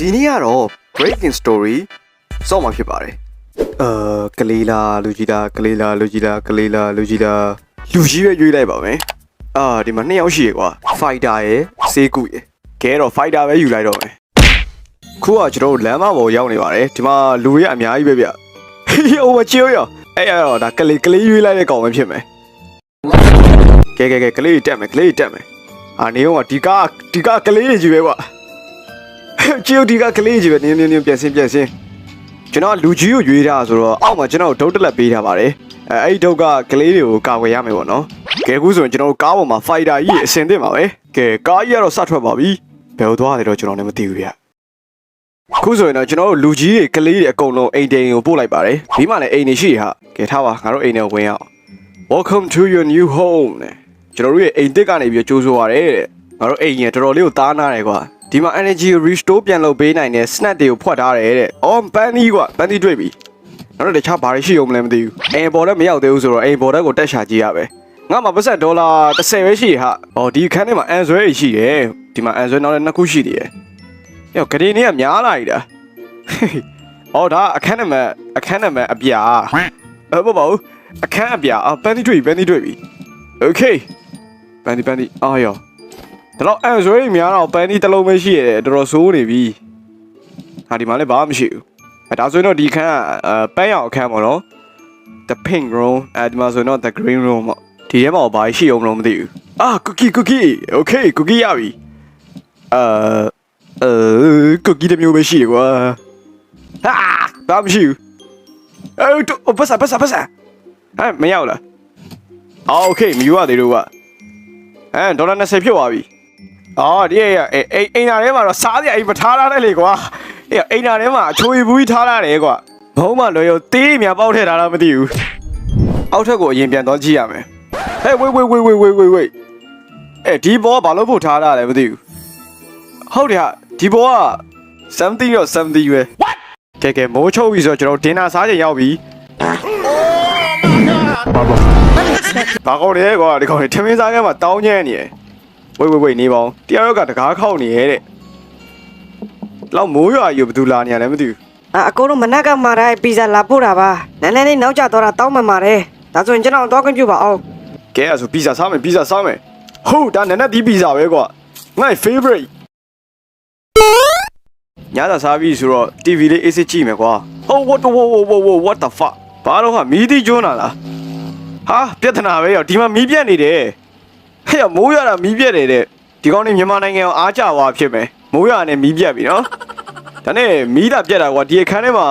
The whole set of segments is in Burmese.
ဒီနေ့ကတော့ breaking story စောင့်မှာဖြစ်ပါတယ်အာကလေးလားလူကြီးလားကလေးလားလူကြီးလားကလေးလားလူကြီးလားလူကြီးပဲရွေးလိုက်ပါမယ်အာဒီမှာနှစ်ယောက်ရှိရကွာ fighter ရယ်စေးကူရယ်ကဲတော့ fighter ပဲယူလိုက်တော့မယ်ခုကကျွန်တော်တို့လမ်းမပေါ်ရောက်နေပါတယ်ဒီမှာလူတွေကအများကြီးပဲဗျဟေးဟိုမချိုးရအဲ့အဲ့တော့ဒါကလေးကလေးရွေးလိုက်တဲ့ကောင်ပဲဖြစ်မယ်ကဲကဲကဲကလေးတက်မယ်ကလေးတက်မယ်အာနေအောင်ကဒီကားဒီကားကလေးကြီးပဲကွာ ချီယိုဒီကကလေးကြီးပဲနင်းနင်းနင်းပြန်စင်းပြန်စင်းကျွန်တော်လူကြီးကိုရွေးတာဆိုတော့အောက်မှာကျွန်တော်ဒုတ်တက်လက်ပေးထားပါတယ်အဲအဲ့ဒီဒုတ်ကကလေးတွေကိုကာကွယ်ရမယ်ပေါ့နော်ကဲအခုဆိုရင်ကျွန်တော်တို့ကားပေါ်မှာဖိုက်တာကြီးအစင်တင်ပါပဲကဲကားကြီးကတော့စထွက်ပါပြီဘယ်လိုသွားတယ်တော့ကျွန်တော်လည်းမသိဘူးဗျအခုဆိုရင်တော့ကျွန်တော်တို့လူကြီးတွေကလေးတွေအကုန်လုံးအိမ်တိန်ကိုပို့လိုက်ပါတယ်ဒီမှာလည်းအိမ်နေရှိဟာကဲထားပါငါတို့အိမ်ထဲကိုဝင်ရအောင် Welcome to your new home နဲ့ကျွန်တော်တို့ရဲ့အိမ်တစ်ကနေပြီးကြိုးဆိုရတယ်တဲ့ငါတို့အိမ်ကြီးကတော်တော်လေးကိုသားနာတယ်ကွာ ဒီမှာ energy restore ပြန်လုပ်ပေးနိုင်တဲ့ snack တွေကိုဖွက်ထားတယ်တဲ့အော်ပန်းဒီကွာပန်းဒီတွေ့ပြီနောက်တော့တခြားဘာတွေရှိအောင်မလဲမသိဘူးအိမ်ပေါ်တော့မရောက်သေးဘူးဆိုတော့အိမ်ပေါ်တော့ကိုတက်ရှာကြည့်ရပဲငါမှာပတ်ဆက်ဒေါ်လာ30ပဲရှိဟာအော်ဒီခန်းထဲမှာအန်ဆွဲရှိတယ်ဒီမှာအန်ဆွဲနောက်လည်းနှစ်ခုရှိသေးတယ်ယောဂရီနေကများလာ E တာအော်ဒါအခန်းနံပါတ်အခန်းနံပါတ်အပြာအဲ့ဘောဘောအခန်းအပြာအော်ပန်းဒီတွေ့ပြီပန်းဒီတွေ့ပြီ Okay ပန်းဒီပန်းဒီအာယော ဒါတော့အန်ဆွဲများတော့ပန်းဒီတစ်လုံးပဲရှိရတယ်တော်တော်ဆိုးနေပြီဟာဒီမှာလည်းဘာမှမရှိဘူးအဲဒါဆိုရင်တော့ဒီခန်းကအဲပန်းရောင်အခန်းပေါ့နော် the pink room အဲဒီမှာဆိုရင်တော့ the green room ပေါ့ဒီထဲမှာဘာရှိအောင်မလို့မသိဘူးအာ cookie cookie okay cookie ရပြီအဲအဲ cookie တစ်မျိုးပဲရှိတယ်ကွာဟာဘာမှမရှိဘူးအဲတော့ပတ်စပတ်စပတ်စဟမ်မရောက်လားအော် okay မယူရသေးလို့ကွာအဲဒေါ်လာ20ဖြစ်သွားပြီ အော်ဒီရအိမ်အိမ်နာထဲမှာတော့စားစရာအိမ်မထားရတယ်လေကွာအေးအိမ်နာထဲမှာအချိုးဘူးကြီးထားရတယ်ကွာဘုံမလွယ်ရောတေးမြပေါက်ထည့်ထားတာမသိဘူးအောက်ထက်ကိုအရင်ပြန်သွားကြည့်ရမယ်ဟဲ့ဝေးဝေးဝေးဝေးဝေးဝေးဝေးအဲဒီဘောကဘာလို့ဖို့ထားတာလဲမသိဘူးဟုတ်တယ်ဟာဒီဘောက something ရော something ပဲကဲကဲမိုးချုပ်ပြီဆိုတော့ကျွန်တော်ဒင်နာစားချိန်ရောက်ပြီဘာကောင်းလဲကွာဒီကောင်ထမင်းစားကဲမှာတောင်းညံ့နေရယ် ဝေးဝေးဝေးနေပါဦးတယောက်ယောက်ကတကားခောက်နေရဲ့တဲ့လောက်မိုးရွာယူဘယ်သူလာနေရလဲမသိဘူးအာအကိုတို့မနက်ကမှာတိုင်းပီဇာလာပို့တာပါနည်းနည်းလေးနောက်ကျတော့တာတောင်းမှန်ပါတယ်ဒါဆိုရင်ကျွန်တော်တော့ခွင့်ပြုပါအောင်ကဲအဲ့ဒါဆိုပီဇာစားမယ်ပီဇာစားမယ်ဟုတ်ဒါနည်းနည်းဒီပီဇာပဲကွာငါ့ favorite ညသာစားပြီဆိုတော့ TV လေးအေးစစ်ကြည့်မယ်ကွာဟုတ် what what what what what the fuck ဘာလို့ဟာမီးတိကျွန်းလာလားဟာပြဿနာပဲရောဒီမှာမီးပြတ်နေတယ် ဟဲ့မိုးရတာမီးပြတ်တယ်တဲ့ဒီကောင်းနေမြန်မာနိုင်ငံကိုအားကြွားဖြစ်မယ်မိုးရနဲ့မီးပြတ်ပြီနော်ဒါနဲ့မီးတာပြတ်တာကွာဒီအခန်းထဲမှာ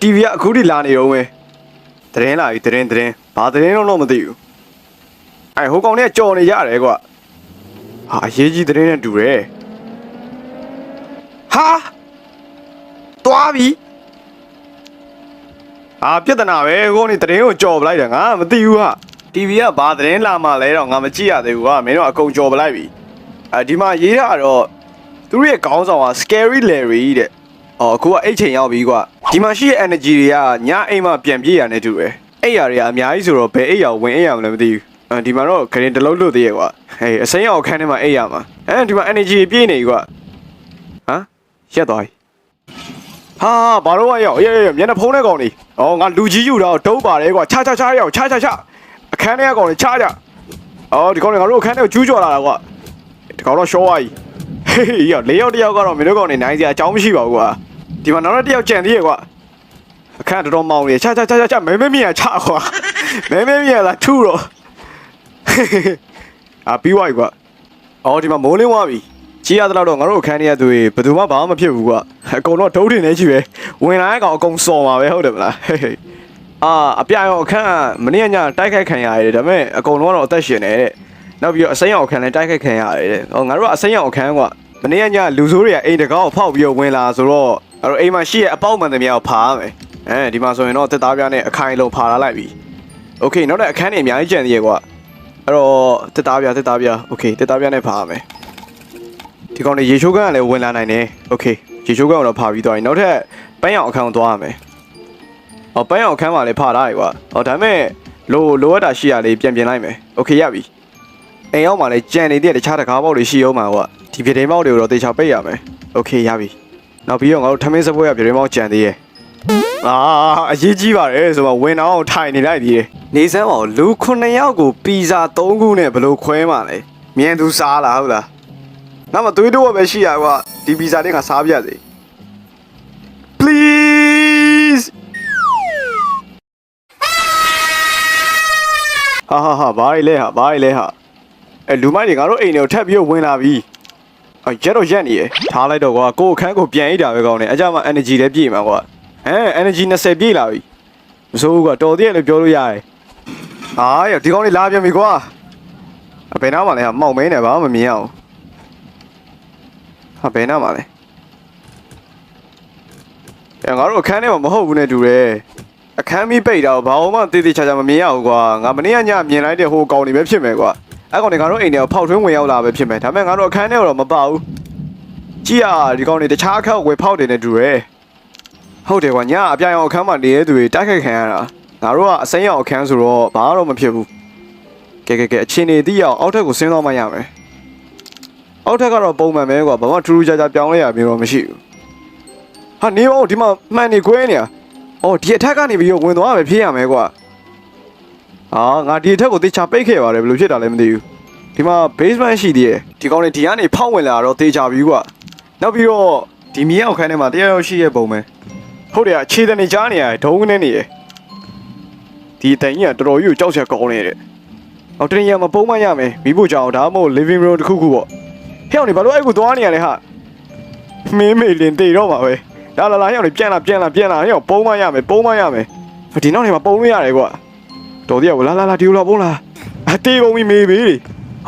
TV ကအခုထိလာနေတော့မယ်သတင်းလာပြီသတင်းသတင်းဘာသတင်းလုံးတော့မသိဘူး အဲဟိုကောင်เนี่ยကြော်နေရတယ်ကွာဟာအရေးကြီးတဲ့နဲ့တူတယ်ဟာတွားပြီဟာပြဿနာပဲဟိုကနေတရင်ကိုကြော်ပလိုက်တယ်ငါမသိဘူးဟာ TV ကဘာသတင်းလာမှလဲတော့ငါမကြည့်ရသေးဘူးကွာမင်းတို့အကုန်ကြော်ပလိုက်ပြီအဲဒီမှာရေးတာတော့သူတို့ရဲ့ခေါင်းဆောင်က Scary Larry တဲ့အော်အခုကအိတ်ချိန်ရောက်ပြီကွာဒီမှာရှိတဲ့ energy တွေကညအိမ်မှာပြန်ပြေးရနေတူတယ်အိတ်ရတွေကအများကြီးဆိုတော့ဘယ်အိတ်ရဝင်အိတ်ရမလဲမသိဘူးအဲဒီမှာတော့ဂရင်တစ်လုံးလွတ်သေးရဲ့ကွာဟေးအစိမ်းရောက်ခန်းထဲမှာအိပ်ရမှာအဲဒီမှာ energy ပြည့်နေပြီကွာဟမ်ရက်သွားပြီဟာဘာလို့ရောက်အေးအေးမျက်နှာဖုံးတဲ့ကောင်နေဩငါလူကြီးယူတော့ဒုတ်ပါတယ်ကွာချချချရောက်ချချချ အခန်းထဲကကောင်နေချကြအော်ဒီကောင်နေငါတို့အခန်းထဲကိုကျူးကျော်လာတာကွာဒီကောင်တော့ရှော့သွားပြီဟေးရောက်လေးယောက်တစ်ယောက်ကတော့မင်းတို့ကောင်နေနိုင်စရာအကြောင်းမရှိပါဘူးကွာဒီမှာနောက်တစ်ယောက်ကြံသေးရဲ့ကွာအခန်းတော်တော်မောင်းနေချချချချချမဲမဲမြင်ချကွာမဲမဲမြင်လာထူတော့အာပြီးသွားပြီကွာအော်ဒီမှာမိုးလင်းသွားပြီကြီးရတဲ့လောက်တော့ငါတို့အခန်းထဲကသူတွေဘယ်သူမှဘာမှမဖြစ်ဘူးကွာအကုန်တော့ဒုတ်တင်နေကြီးပဲဝင်လာတဲ့ကောင်အကုန်စော်မှာပဲဟုတ်တယ်မလားဟေးဟေး အာအပြရောအခန်းကမနေ့ကညတိုက်ခိုက်ခံရတယ်ဒါပေမဲ့အကုန်လုံးကတော့အသက်ရှင်နေတဲ့နောက်ပြီးတော့အစိမ်းရောင်အခန်းလည်းတိုက်ခိုက်ခံရတယ်တဲ့ဟောငါတို့ကအစိမ်းရောင်အခန်းကွာမနေ့ကညလူဆိုးတွေကအိမ်တကောက်ကိုဖောက်ပြီးတော့ဝင်လာဆိုတော့အဲ့တော့အိမ်မှာရှိရဲ့အပေါက်မှန်သမျှကိုဖားမယ်အဲဒီမှာဆိုရင်တော့တက်သားပြားနဲ့အခိုင်လုံးဖားလာလိုက်ပြီโอเคနောက်တဲ့အခန်းတွေအများကြီးကျန်သေးရဲ့ကွာ အဲ့တော့တက်သားပြတက်သားပြโอเคတက်သားပြနဲ့ဖားရမယ်ဒီကောင်နေရေချိုးကန်းကလည်းဝင်လာနိုင်တယ်โอเคရေချိုးကန်းကတော့ဖားပြီးသွားပြီနောက်ထပ်ပန်းရောင်အခန်းကိုသွားရမယ် ဟောပန်းရောင်အခန်းမှာလည်းဖားထားတယ်ကွာဟောဒါပေမဲ့လိုလိုအပ်တာရှိရလေးပြန်ပြင်လိုက်မယ်โอเคရပြီအိမ်ရောက်မှလည်းကြံနေတဲ့တခြားတကားပေါက်တွေရှိအောင်မှာကွာဒီပြတင်းပေါက်တွေကိုတော့တေချာပိတ်ရမယ်โอเคရပြီ နောက်ပြီးတော့ငါတို့ထမင်းစပွဲကပြတင်းပေါင်းကြံသေးရဲ့အာအရေးကြီးပါတယ်ဆိုတော့ဝင်အောင်ထိုင်နေလိုက်သေးတယ်နေစမ်းပါဦးလူ9ယောက်ကိုပီဇာ3ခုနဲ့ဘယ်လိုခွဲမှလဲမြင်သူစားလားဟုတ်လားနောက်မှသွေးတော့ပဲရှိရကွာဒီပီဇာလေးကစားပြစေ please ဟာဟာဟာဘာလဲဟာဘာလဲဟာအဲလူမိုက်တွေငါတို့အိမ်တွေကိုထပ်ပြီးတော့ဝင်လာပြီအရက်တော့ရက်နေရထားလိုက်တော့ကွာကိုယ်အခန်းကိုပြန်အိတ်တာပဲကောင်းတယ်အကြမှာ energy လည်းပြည့်မှာကွာဟမ် energy 20ပြည့်လာပြီမစိုးဘူးကွာတော်သေးတယ်လို့ပြောလို့ရတယ်အာရဒီကောင်းလေးလာပြန်ပြီကွာအဘယ်နားမှာလဲဟာမောက်မဲနေပါမမြင်အောင်ဟာဘယ်နားမှာလဲအဲငါတို့အခန်းထဲမှာမဟုတ်ဘူးနဲ့တူတယ် အခန်းမီးပိတ်တာကိုဘာမှတည်တည်ချာချာမမြင်ရဘူးကွာငါမနေ့ကညမြင်လိုက်တဲ့ဟိုကောင်တွေပဲဖြစ်မယ်ကွာအဲ့ကောင်တွေငါတို့အိမ်ထဲကိုဖောက်ထွင်းဝင်ရောက်လာပဲဖြစ်မယ်ဒါပေမဲ့ငါတို့အခန်းထဲတော့မပါဘူးကြည့်ရဒီကောင်တွေတခြားအခန်းကိုဝင်ဖောက်တယ်နဲ့တူတယ်ဟုတ်တယ်ကွာညအပြိုင်အောင်အခန်းမှာနေတဲ့သူတွေတိုက်ခိုက်ခံရတာငါတို့ကအစိမ်းရောင်အခန်းဆိုတော့ဘာမှတော့မဖြစ်ဘူးကဲကဲကဲအချင်းနေသိအောင်အောက်ထပ်ကိုဆင်းသွားမှရမယ်အောက်ထပ်ကတော့ပုံမှန်ပဲကွာဘာမှထူးထူးခြားခြားပြောင်းလဲရမျိုးတော့မရှိဘူးဟာနေအောင်ဒီမှာမှန်နေခွဲနေရ အော်ဒီအထက်ကနေပြီးတော့ဝင်သွားမယ်ဖြစ်ရမယ်ကွာအာငါဒီအထက်ကိုတေချာပိတ်ခဲ့ပါတယ်ဘယ်လိုဖြစ်တာလဲမသိဘူးဒီမှာ basement ရှိသေးတယ်ဒီကောင်တွေဒီကနေဖောက်ဝင်လာတော့တေချာပြီကွာနောက်ပြီးတော့ဒီမြေအောက်ခန်းထဲမှာတရားရောက်ရှိရဲ့ပုံပဲဟုတ်တယ်အခြေတနေကြားနေရတယ်ဒုံးကနေနေရဒီအတိုင်ကြီးကတော်တော်ကြီးကိုကြောက်စရာကောင်းနေတဲ့အော်တရင်ရမှာပုံမှန်ရမယ်မိဖို့ကြောင်ဒါမှမဟုတ် living room တစ်ခုခုပေါ့ဟဲ့အောင်နေဘာလို့အဲ့ကိုသွားနေရလဲဟာမင်းမေလင်တေတော့မှာပဲ လာလာလာဟဲ့အောင်နေပြန်လာပြန်လာပြန်လာဟဲ့အောင်ပုံမှန်ရမယ်ပုံမှန်ရမယ်ဒီနောက်နေမှာပုံလို့ရတယ်ကွာတော်တရားဝလာလာလာဒီလိုလာပုံးလာအတေးကုန်ပြီမေးပြီ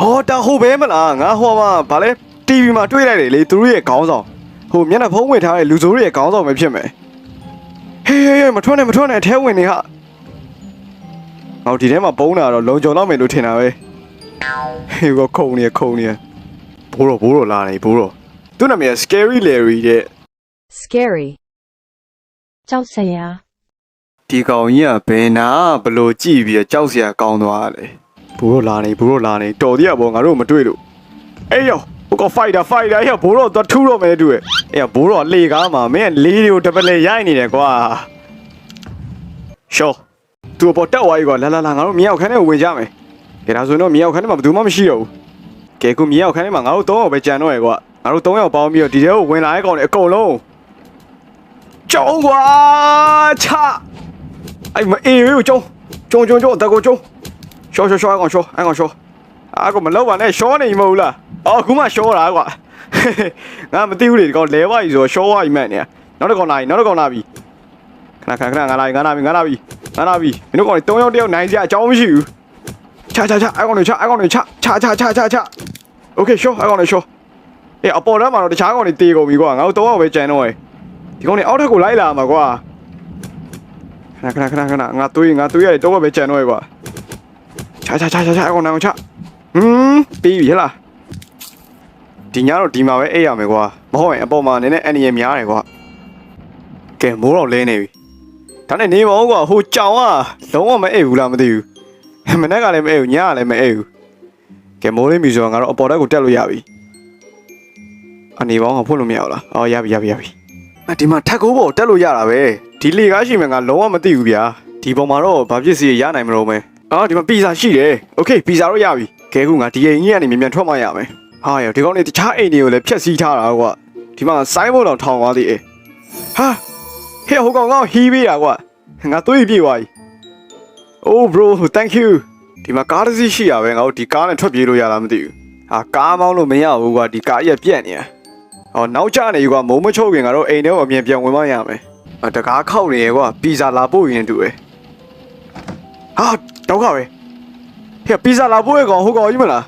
ဟောတာဟိုပဲမလားငါဟောမှာဗာလဲ TV မှာတွေ့လိုက်တယ်လေသူတို့ရဲ့ခေါင်းဆောင်ဟိုမျက်နှာဖုံးဝင်ထားတဲ့လူဆိုးတွေရဲ့ခေါင်းဆောင်ပဲဖြစ်မယ်ဟေးဟေးဟေးမထွက်နဲ့မထွက်နဲ့အဲဝင်နေဟာဟောဒီထဲမှာပုံးတာတော့လုံကြုံတော့မယ်လို့ထင်တာပဲဟေးကခုံနေခုံနေဘိုးတော့ဘိုးတော့လာနေဘိုးတော့သူ့နာမည်က Scary Larry တဲ့ scary ကြောက်စရာဒီကောင်ကြီးကဘယ်နာဘလို့ကြည့်ပြီးတော့ကြောက်စရာကောင်းသွားတယ်ဘိုးတို့လာနေဘိုးတို့လာနေတော်သေးရပေါ့ငါတို့မတွေ့လို့အေးယောဟိုက fighter fighter ဟဲ့ဘိုးတို့တော့ထူးတော့မယ်တူရဲ့အေးဘိုးတို့လေကားမှာမင်းလေးတွေကိုတပလေရိုက်နေတယ်ကွာရှောသူပေါ်တက်သွားပြီကွာလာလာလာငါတို့မြေအောက်ခန်းထဲကိုဝင်ကြမယ်ကဲဒါဆိုရင်တော့မြေအောက်ခန်းထဲမှာဘယ်သူမှမရှိတော့ဘူးကဲခုမြေအောက်ခန်းထဲမှာငါတို့၃ယောက်ပဲကြံတော့ရယ်ကွာငါတို့၃ယောက်ပေါင်းပြီးတော့ဒီထဲကိုဝင်လာတဲ့ကောင်တွေအကုန်လုံး ကျုံကွာချအဲ့မအေးကိုကျုံကျုံကျုံကျုံတကောကျုံရှော့ရှော့ရှော့အကောင်ရှော့အကောင်ရှော့အာကောင်မလောက်ပါနဲ့ရှော့နေမဟုတ်လားအော်ခုမှရှော့တာကွာငါမသိဘူးလေဒီကောင်လဲပါကြီးဆိုတော့ရှော့ပါကြီးမှန်နေနောက်တစ်ကောင်လာပြီနောက်တစ်ကောင်လာပြီခဏခဏခဏငါလာပြီငါလာပြီငါလာပြီငါလာပြီမင်းတို့ကောင်တွေ၃ယောက်တယောက်နိုင်စရာအကြောင်းမရှိဘူးချာချာချာအကောင်တွေချာအကောင်တွေချာချာချာချာချာချာโอเคရှော့အကောင်တွေရှော့အေးအပေါ်ထဲမှာတော့တခြားကောင်တွေတေကုန်ပြီကွာငါတို့၃ယောက်ပဲကြံတော့ရယ် ဒီကောင်နေအောက်ထက်ကိုလိုက်လာမှာကွာခဏခဏခဏခဏငါတွေးငါတွေးရတယ်တော့ပဲကြံတော့ရကွာချာချာချာချာချာအောင်အောင်ချဟမ်ပြီးပြီဟလားဒီညတော့ဒီမှာပဲအိပ်ရမယ်ကွာမဟုတ်ရင်အပေါ်မှာနည်းနည်းအန်ရများတယ်ကွာကဲမိုးတော့လဲနေပြီဒါနဲ့နေမအောင်ကွာဟိုကြောင်ကလုံးဝမအိပ်ဘူးလားမသိဘူးမနေ့ကလည်းမအိပ်ဘူးညကလည်းမအိပ်ဘူးကဲမိုးလေးမြူဆိုတော့ငါတို့အပေါ်တက်ကိုတက်လို့ရပြီအနေပေါင်းကဖွင့်လို့မရဘူးလားအော်ရပြီရပြီရပြီ အဒီမှာထက်ကိုပေါ်တက်လို့ရတာပဲဒီလေကားရှိမှငါလုံးဝမသိဘူးဗျာဒီပုံမှာတော့ဘာဖြစ်စီရနိုင်မလို့မဲအော်ဒီမှာပီဇာရှိတယ်โอเคပီဇာတော့ရပြီကဲခုငါဒီအိမ်ကြီးကနေမြန်မြန်ထွက်မှရမယ်ဟာရဒီကောင်နေတခြားအိမ်တွေကိုလည်းဖျက်ဆီးထားတာကွာဒီမှာစိုင်းဘုတ်တော်ထောင်သွားသေးတယ်ဟာဟဲ့ဟိုကောင်ကောင်ဟီးပေးတာကွာငါသွေးပြေသွားပြီ Oh bro thank you ဒီမှာကားတစ်စီးရှိရပဲငါတို့ဒီကားနဲ့ထွက်ပြေးလို့ရလားမသိဘူးဟာကားမောင်းလို့မရဘူးကွာဒီကားကြီးကပြက်နေရ ။ အော်နောက်ကျနေကွာမိုးမချုပ်ခင်ကတော့အိမ်ထဲကိုအမြင်ပြန်ဝင်မရမယ်။အတကားခောက်နေရကွာပီဇာလာပို့ရင်တူတယ်။ဟာတော့ခါပဲ။ဟဲ့ပီဇာလာပို့ရကောင်ဟိုကောင်ကြီးမလား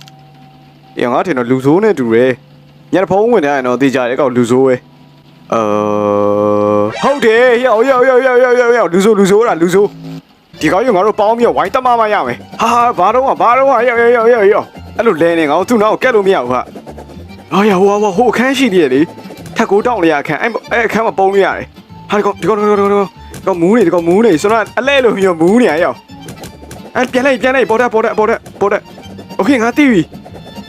။အေးငါထင်တော့လူဆိုးနဲ့တူတယ်။ညနေဖုံးဝင်နေရင်တော့တေးကြတယ်ကောင်လူဆိုးပဲ။အာဟုတ်တယ်ဟဲ့ဟဲ့ဟဲ့ဟဲ့ဟဲ့ဟဲ့ဟဲ့လူဆိုးလူဆိုးတာလူဆိုးဒီကောင်ကြီးငါတို့ပေါင်းပြီးဝိုင်းတက်မမရမယ်။ဟာဘာတော့ဘာတော့ဟဲ့ဟဲ့ဟဲ့ဟဲ့ဟဲ့အဲ့လိုလဲနေငါတို့သူ့နောက်ကက်လို့မရဘူးဟာ။ အော်ရဟိုဟိုဟိုအခန်းရှိသေးတယ်လေထက်ကိုတောင်းလိုက်ရအခန်းအဲ့အဲ့အခန်းမှာပုံလို့ရတယ်ဟာဒီကောင်ဒီကောင်ဒီကောင်ဒီကောင်ဒီကောင်မူးနေဒီကောင်မူးနေဆိုတော့အလဲလို့မျိုးမူးနေရရောက်အဲ့ပြန်လိုက်ပြန်လိုက်ပေါ်တက်ပေါ်တက်ပေါ်တက်ပေါ်တက်โอเคငါသိပြီ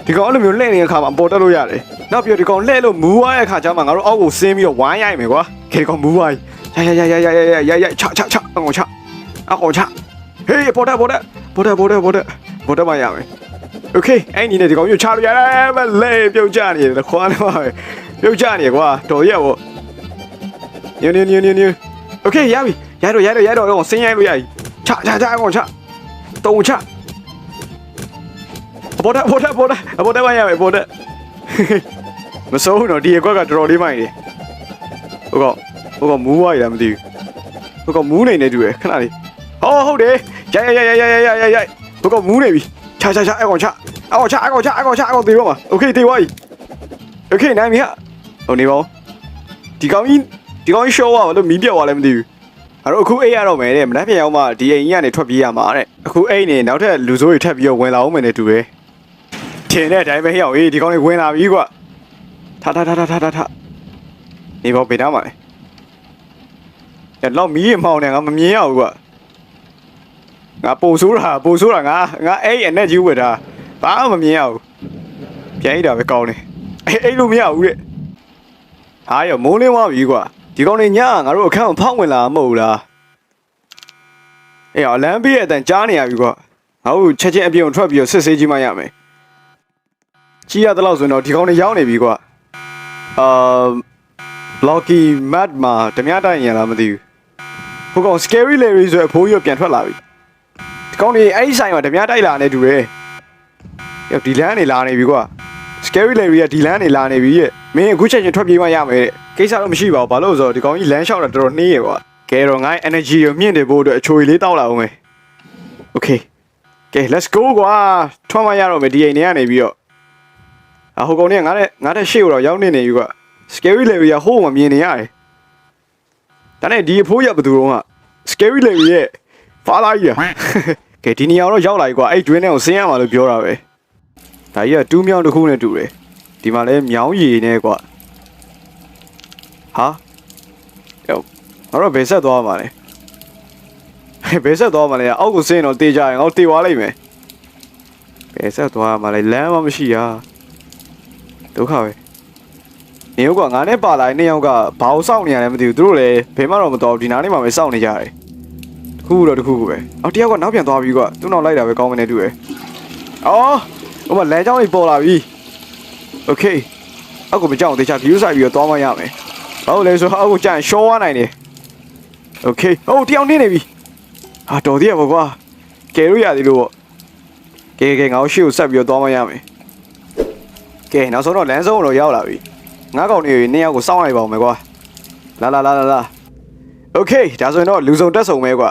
ဒီကောင်အဲ့လိုမျိုးလှည့်နေတဲ့အခါမှာပေါ်တက်လို့ရတယ် နောက်ပြီးတော့ဒီကောင်လှဲ့လို့မူးသွားတဲ့အခါကျမှငါတို့အောက်ကိုဆင်းပြီးတော့ဝိုင်းရိုက်မယ်ကွာခေဒီကောင်မူးသွားပြီရရရရရရရရချချချအကောင်ချအကောင်ချဟေးပေါ်တက်ပေါ်တက်ပေါ်တက်ပေါ်တက်ပေါ်တက်ပေါ်တက်မရမယ် โอเคအဲ့ညီနဲ့ဒီကောင်မျိုးချလို့ရတယ်မလဲပြုတ်ကြနေတယ်ခွာနေပါပဲပြုတ်ကြနေကွာတော်ရက်ပေါ့ညညညညညโอเคရပြီရတော့ရတော့ရတော့အောင်ဆင်းရိုင်းလို့ရပြီချချချအောင်ချတုံချဘောဒဘောဒဘောဒဘောဒဝိုင်းရမယ်ဘောဒမစိုးဘူးနော်ဒီအကွက်ကတော်တော်လေးမိုက်တယ်ဟိုကောင်ဟိုကောင်မူးဝါးရတာမသိဘူးဟိုကောင်မူးနေနေတူရခဏလေးဟောဟုတ်တယ်ရိုက်ရိုက်ရိုက်ရိုက်ရိုက်ရိုက်ဟိုကောင်မူးနေပြီ ချာချာချာအကောင်ချအကောင်ချအကောင်ချအကောင်ချအကောင်သေးတော့မှာโอเคသေးသွားပြီโอเคနိုင်ပြီဟာဟိုနေပါဦးဒီကောင်ကြီးဒီကောင်ကြီးရှော့သွားဘာလို့မီးပြတ်သွားလဲမသိဘူးအဲ့တော့အခုအိတ်ရတော့မယ်တဲ့မနှက်ပြန်အောင်မှဒီအိမ်ကြီးကနေထွက်ပြေးရမှာတဲ့အခုအိတ်နေနောက်ထပ်လူစိုးတွေထပ်ပြီးတော့ဝင်လာအောင်မယ်နဲ့တူတယ်ထင်တဲ့အတိုင်းပဲဟေ့အောင်အေးဒီကောင်လေးဝင်လာပြီကွာ ထားထားထားထားထားထားထားနေဘောပေးသားမှာလေအဲ့တော့မီးရမောင်းနေငါမမြင်ရဘူးကွာ ငါပို့ဆိုးတာပို့ဆိုးတာငါငါအဲ့အနဲ့ကြီးဝတ်တာဘာမှမမြင်ရဘူးပြန်ရတာပဲကောင်းတယ်အဲ့အဲ့လိုမရဘူးတဲ့ဟာရမိုးလင်းသွားပြီကွာဒီကောင်နေညငါတို့အခန်းကိုဖောက်ဝင်လာမဟုတ်ဘူးလားအေးအလန်းပေးရဲ့အတန်ကြားနေရပြီကွာငါတို့ချက်ချင်းအပြုံထွက်ပြီးတော့စစ်ဆေးကြည့်မှရမယ်ကြည့်ရတဲ့လောက်ဆိုရင်တော့ဒီကောင်နေရောက်နေပြီကွာအာ blocky mat မှာဓမြတိုက်ရင်လားမသိဘူးဟိုကောင် scary larry ဆိုတဲ့အဖိုးကြီးပြန်ထွက်လာပြီ ဒီကောင်ကြီးအဲ့ဒီဆိုင်မှာဓမြတိုက်လာနေတူတယ်ရောက်ဒီလမ်းနေလာနေပြီကွာ scary larry ကဒီလမ်းနေလာနေပြီရဲ့မင်းအခုချက်ချင်းထွက်ပြေးမှရမယ်တဲ့ကိစ္စတော့မရှိပါဘူးဘာလို့လဲဆိုတော့ဒီကောင်ကြီးလမ်းလျှောက်တာတော်တော်နှေးရကွာကဲတော့ငါ energy ကိုမြင့်တယ်ဖို့အတွက်အချိုရည်လေးတောက်လာအောင်မယ် okay ကဲ let's go ကွာထွက်မှရတော့မယ်ဒီအိမ်ထဲကနေပြီးတော့ အဟိုကောင်เนี่ยငါတဲ့ငါတဲ့ရှေ့ကိုတော့ရောက်နေနေပြီကွာ scary level ရဟိုးမမြင်နေရတယ်ဒါနဲ့ဒီအဖိုးရဘယ်သူတော့က scary level ရဲ့ father ကြီးอ่ะကဲဒီနေရာတော့ရောက်လာပြီကွာအဲ့ကျွင်းထဲကိုဆင်းရမှာလို့ပြောတာပဲဒါကြီးကတူးမြောင်းတစ်ခုနဲ့တူတယ်ဒီမှာလဲမြောင်းရည်နဲ့ကွာဟာယောငါတော့ဘယ်ဆက်သွားမှာလဲဘယ်ဆက်သွားမှာလဲအောက်ကိုဆင်းတော့တေးကြရင်ငါတေးသွားလိုက်မယ်ဘယ်ဆက်သွားမှာလဲလမ်းမှမရှိတာဒုက္ခပဲနေဟုတ်ကငါနဲ့ပါလာတဲ့နှစ်ယောက်ကဘာလို့စောင့်နေရလဲမသိဘူးသူတို့လည်းဘယ်မှတော့မတော်ဘူးဒီနားလေးမှာပဲစောင့်နေကြတယ်တ ခုခုတော့တခုခုပဲအော်တယောက်ကနောက်ပြန်သွားပြီကွာသူ့နောက်လိုက်တာပဲကောင်းမနေတူရယ်အော်ဟိုမှာလမ်းကြောင်းကြီးပေါ်လာပြီโอเคအောက်ကိုမကြောက်အောင်တေချာ view ဆိုင်ပြီးတော့သွားမှရမယ်ဘာလို့လဲဆိုတော့အောက်ကိုကြာရင်ရှော့သွားနိုင်တယ်โอเคဟိုတယောက်နေနေပြီဟာတော်သေးရပါကွာကယ်လို့ရသေးလို့ပေါ့ကဲကဲငါတို့ရှေ့ကိုဆက်ပြီးတော့သွားမှရမယ် ကဲနောက်ဆုံးတော့လမ်းဆုံးတော့ရောက်လာပြီငါးကောင်တွေနှစ်ယောက်ကိုစောင့်လိုက်ပါဦးမယ်ကွာလာလာလာလာလာโอเคဒါဆိုရင်တော့လူစုံတက်ဆုံမယ်ကွာ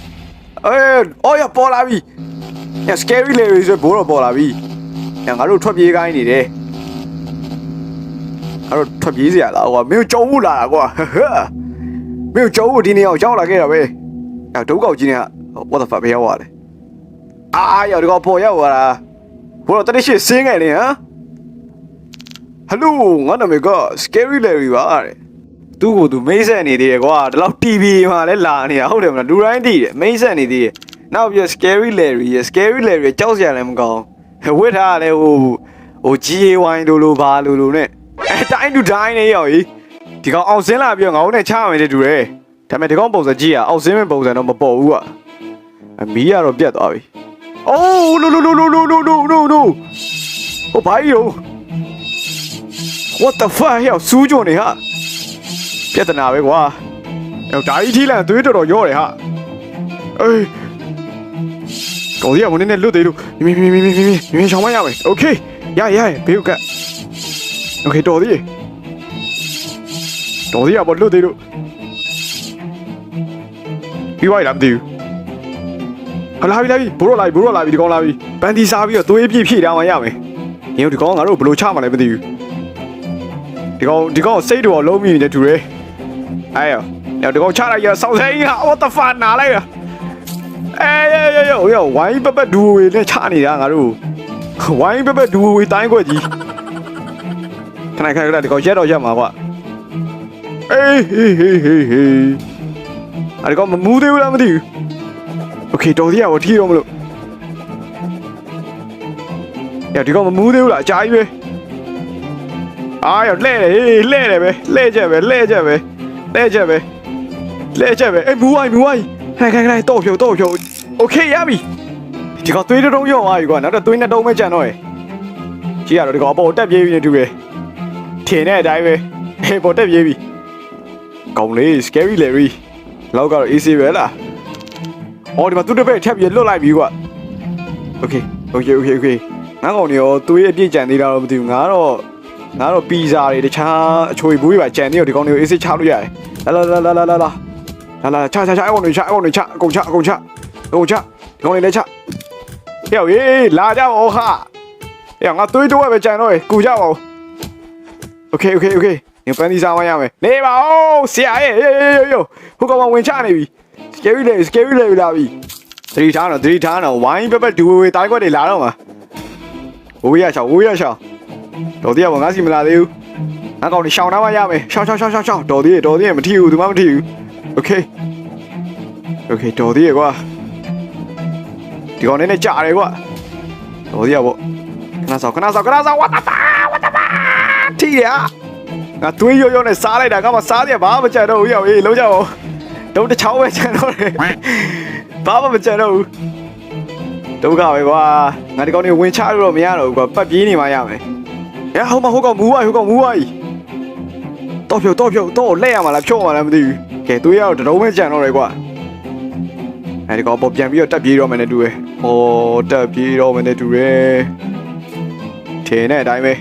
အေးအော်ရပေါ်လာပြီ။ည scary larry ဆိုဘိုးတော့ပေါ်လာပြီ။ညငါတို့ထွက်ပြေးခိုင်းနေတယ်။ငါတို့ထွက်ပြေးစရာလားကွာမင်းကြုံဘူးလာတာကွာ။မင်းကြုံဘူးဒီနေရာရောက်လာခဲ့တာပဲ။အဲဒုက္ခကြီးနေက what the fuck ဘယ်ရောက်သွားလဲ။အာရောက်ဒီကောင်ပေါ်ရောက်သွားတာ။ဘိုးတော့တတိရှိစင်းခဲ့နေဟမ်။ဟယ်လိုငါနာမည်က Scary Larry ပါတဲ့ သူ့ကိုသူမိတ်ဆက်နေသေးတယ်ကွာဒီလောက် TV မှာလည်းလာနေတာဟုတ်တယ်မလားလူတိုင်းသိတယ်မိတ်ဆက်နေသေးတယ်နောက်ပြီး Scary Larry ရယ် Scary Larry ကြောက်စရာလည်းမကောင်းဝစ်ထားတယ်ဟိုဟို GAY လိုလိုဘာလိုလိုနဲ့အဲတိုင်းတူတိုင်းနေရောက်ကြီးဒီကောင်အောင်စင်းလာပြီးတော့ငါတို့နဲ့ချမယ်တဲ့တူတယ်ဒါပေမဲ့ဒီကောင်ပုံစံကြည့်ရအောင်စင်းမဲ့ပုံစံတော့မပေါ်ဘူးကွာအမီးကတော့ပြတ်သွားပြီအိုးလိုလိုလိုလိုလိုလိုလိုလိုဟိုဘာကြီးရော What the fuck ဟဲ့စူးကြုံနေဟာ ပြဿနာပဲကွာဟဲ့ဒါကြီးထီးလန်သွေးတော်တော်ရော့တယ်ဟာအေးတော်ရမနေနဲ့လွတ်သေးလို့မင်းမင်းမင်းမင်းမင်းမင်းချောင်းမရမယ်โอเคရရဘေးကโอเคတော်သေးတော်သေးရပါလွတ်သေးလို့ပြီးသွားလားမသိဘူးဟလာပြီလာပြီဘိုးရောလာပြီဘိုးရောလာပြီဒီကောင်လာပြီပန်တီစားပြီးတော့သွေးပြည့်ဖြည့်တောင်းမှရမယ်ညို့ဒီကောင်ငါတို့ဘယ်လိုချမှလည်းမသိဘူး ဒီကောင်ဒီကောင်စိတ်တော်လုံးမိနေတူတယ် 哎呀，要这个差了要烧菜呀，我的饭拿来呀！哎呀呀呀，我要万一白白毒味那差你啊，俺都万一白白毒味单过去，看来看来这个接到接嘛吧。哎嘿嘿嘿嘿，啊这个没没丢了没丢？OK，到底啊我踢了没了？呀，这个没没丢了，加一杯。哎呀，累了，累了呗，累着呗，累着呗。 လားအကြာကြီးပဲ အားရလဲတယ်ဟေးလဲတယ်ပဲလဲချက်ပဲလဲချက်ပဲလဲချက်ပဲလဲချက်ပဲအေးမူဝိုင်းမူဝိုင်းခိုင်ခိုင်ခိုင်တော့ဖြုတ်တော့ဖြုတ်โอเคရပြီဒီကောင်သွေးတစ်တုံးရောသွားပြီကွာနောက်တော့သွေးနှစ်တုံးပဲကြံတော့ရယ်ကြီးရတော့ဒီကောင်အပေါ်တက်ပြေးပြီနေတူပဲထင်တဲ့အတိုင်းပဲဟေးပေါ်တက်ပြေးပြီကောင်းလေး scary larry လောက်ကတော့ easy ပဲလားအော်ဒီမှာသူတစ်ပည့်ထပ်ပြီးလွတ်လိုက်ပြီကွာ okay okay okay okay ငါကောင်နေရောသွေးအပြည့်ကြံသေးတာတော့မသိဘူးငါတော့ ငါတော့ပီဇာတွေတခြားအချွေဘူးတွေပါကြံနေတော့ဒီကောင်တွေကိုအေးစိတ်ချလို့ရတယ်လာလာလာလာလာလာလာလာလာချချချအကောင်တွေချအကောင်တွေချအကုန်ချအကုန်ချအကုန်ချဒီကောင်တွေလည်းချဟဲ့ဟေးလာကြပါဦးဟာဟဲ့ငါသွေးတော့ပဲကြံတော့ရကူကြပါဦးโอเคโอเคโอเคညပန်းဒီစားမရမယ်နေပါဦးဆရာရဲ့ဟေးဟေးဟေးဟိုကောင်ဝင်ချနေပြီ scary လေ scary လေလာပြီသတိထားတော့သတိထားတော့ဝိုင်းပက်ပက်ဒူဝေဝေတိုင်းခွက်တွေလာတော့မှာဝေးရချောင်းဝေးရချောင်း တော်သေးရပါငါစီမလာသေးဘူးငါကောင်နေရှောင်းထားမှရမယ်ရှောင်းရှောင်းရှောင်းရှောင်းရှောင်းတော်သေးရတော်သေးရမထီဘူးသူမှမထီဘူးโอเคโอเคတော်သေးရကွာဒီကောင်နေနဲ့ကြာတယ်ကွာတော်သေးရပေါ့ခဏဆောင်ခဏဆောင်ခဏဆောင် what the fuck what the fuck ထီရငါသွေးရောရောနဲ့စားလိုက်တာငါမစားရဘာမှမကြံတော့ဘူးရောက်ရေးလုံးကြပါဦးတုံးတစ်ချောင်းပဲကြံတော့တယ်ဘာမှမကြံတော့ဘူးဒုက္ခပဲကွာငါဒီကောင်နေဝင်ချလို့တော့မရတော့ဘူးကွာပတ်ပြေးနေမှရမယ် ။ အဲဟိုမှာဟိုကောင်မူဝိုင်းဟိုကောင်မူဝိုင်းတော့ဖြုတ်တော့ဖြုတ်တော့လဲရမှာလားဖြုတ်မှာလားမသိဘူး။ကဲတွေးရတော့တလုံးပဲကြံတော့တယ်ကွာ။အဲဒီကောင်ပေါ်ပြန်ပြီးတော့တက်ပြေးတော့မယ်နဲ့တူတယ်။ဟောတက်ပြေးတော့မယ်နဲ့တူတယ်။ထင်းတဲ့အတိုင်းပဲ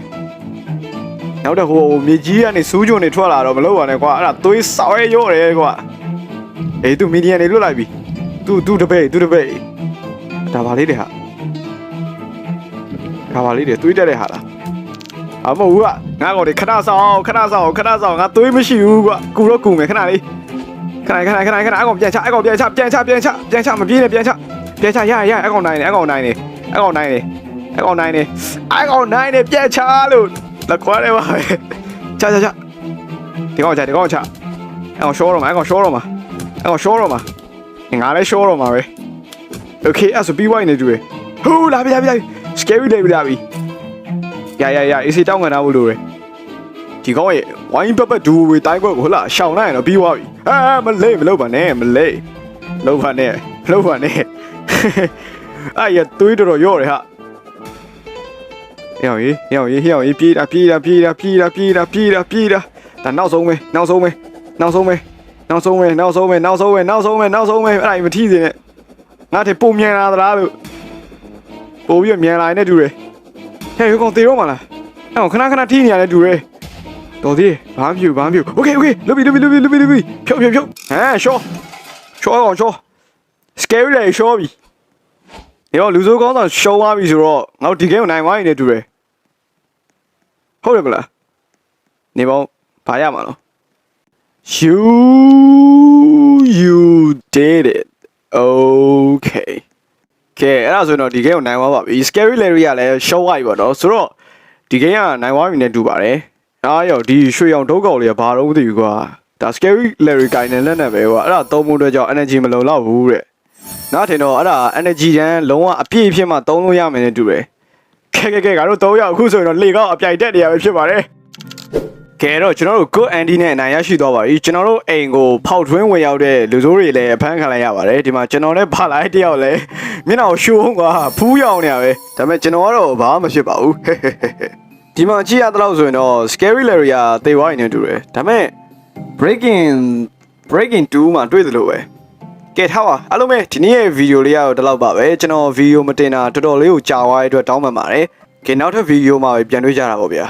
။နောက်တော့ဟိုမြေကြီးကနေစူးကြုံနေထွက်လာတော့မလုပ်ပါနဲ့ကွာ။အဲ့ဒါသွေးဆောက်ရဲရော့တယ်ကွာ။အေးသူမီဒီယန်နေလွတ်လိုက်ပြီ။ तू तू တပည့် तू တပည့်ဒါပါလေးတွေဟာဒါပါလေးတွေတွေးတက်တဲ့ဟာလား အမဟုတ်ဘူးကငါကောင်တွေခဏဆောင်ခဏဆောင်ခဏဆောင်ငါသွေးမရှိဘူးကွာကူတော့ကူမယ်ခဏလေးခဏခဏခဏခဏအကောင်ပြန်ချအကောင်ပြန်ချပြန်ချပြန်ချပြန်ချမပြေးနဲ့ပြန်ချပြန်ချရရအကောင်နိုင်နေအကောင်နိုင်နေအကောင်နိုင်နေအကောင်နိုင်နေအကောင်နိုင်နေပြန်ချလို့လက်ခွာတယ်ပါပဲချချချဒီကောင်ချဒီကောင်ချအကောင်ရှောတော့မှာအကောင်ရှောတော့မှာအကောင်ရှောတော့မှာငါလည်းရှောတော့မှာပဲโอเคအဲ့ဆိုပြီးဝိုင်းနေတူတယ်ဟူးလာပြီလာပြီလာပြီ scary လေးပြီလာပြီ ရရရအေးစီတောင်းခံထားဖို့လိုတယ်ဒီကောင်းရဲ့ဝိုင်းပက်ပက်ဒူဝေတိုင်းခွက်ကိုဟလာရှောင်းလိုက်ရင်တော့ပြီးသွားပြီအာမလေးမလုပ်ပါနဲ့မလေးလုပ်ပါနဲ့လုပ်ပါနဲ့အဲ့ရသွေးတော်တော်ရော့တယ်ဟာရောင်ကြီးရောင်ကြီးရောင်ကြီးပြေးတာပြေးတာပြေးတာပြေးတာပြေးတာပြေးတာပြေးတာဒါနောက်ဆုံးပဲနောက်ဆုံးပဲနောက်ဆုံးပဲနောက်ဆုံးပဲနောက်ဆုံးပဲနောက်ဆုံးပဲနောက်ဆုံးပဲနောက်ဆုံးပဲအဲ့ဒါမထီးစေနဲ့ငါတဲ့ပုံမြန်လာသလားလို့ပို့ပြီးမြန်လာနေတူတယ် ဟဲ့ဟိုကောင်တေတော့မလားအဲ့ကောင်ခဏခဏထိနေရတယ်တူတယ်တော်သေးဘာမှမဖြစ်ဘူးဘာမှမဖြစ်ဘူးโอเคโอเคလုပြီလုပြီလုပြီလုပြီလုပြီဖြုတ်ဖြုတ်ဖြုတ်ဟမ်ရှော့ရှော့အောင်ရှော့ scary လေရှော့ပြီဒီတော့လူစိုးကောင်းဆောင်ရှုံးသွားပြီဆိုတော့ငါတို့ဒီ game ကိုနိုင်သွားရင်လည်းတူတယ်ဟုတ်တယ်မလားနေပေါင်းဘာရမှာလို့ you you did it okay ကဲအဲ့ဒါဆိုရင်တော့ဒီ game ကိုနိုင်သွားပါပြီ scary larry ကလည်း show ဝိုက်ပါတော့ဆိုတော့ဒီ game ကနိုင်သွားပြီနဲ့တူပါတယ်အားရောဒီရွှေရောင်ဒုက္ကောင်လေးကဘာတော့မသိဘူးကွာဒါ scary larry ကိုင်းနေလက်နဲ့ပဲကွာအဲ့ဒါသုံးဖို့အတွက်ကြောင့် energy မလုံလောက်ဘူးတဲ့နောက်ထင်တော့အဲ့ဒါ energy တန်းလုံးဝအပြည့်အဖြစ်မှသုံးလို့ရမယ်နဲ့တူတယ်ကဲကဲကဲငါတို့၃ယောက်အခုဆိုရင်တော့လေကောက်အပြိုင်တက်နေရပဲဖြစ်ပါတယ် ကဲတော့ကျွန်တော်တို့ good andy နဲ့အနိုင်ရရှိသွားပါပြီကျွန်တော်တို့အိမ်ကိုဖောက်ထွင်းဝင်ရောက်တဲ့လူစိုးတွေလည်းအဖမ်းခံလိုက်ရပါတယ်ဒီမှာကျွန်တော်လည်းပါလာတဲ့တယောက်လည်းမျက်နှာကိုရှိုးကွာဖူးရောင်နေရပဲဒါပေမဲ့ကျွန်တော်ကတော့ဘာမှမဖြစ်ပါဘူးဒီမှာကြည့်ရတဲ့လောက်ဆိုရင်တော့ scary larry ကသေသွားရင်လည်းတူတယ်ဒါပေမဲ့ breaking breaking 2မှာတွေ့သလိုပဲကဲထားပါအားလုံးပဲဒီနေ့ရဲ့ဗီဒီယိုလေးကတော့ဒီလောက်ပါပဲကျွန်တော်ဗီဒီယိုမတင်တာတော်တော်လေးကိုကြာသွားတဲ့အတွက်တောင်းပန်ပါတယ်ကဲနောက်ထပ်ဗီဒီယိုမှာပဲပြန်တွေ့ကြတာပေါ့ဗျာ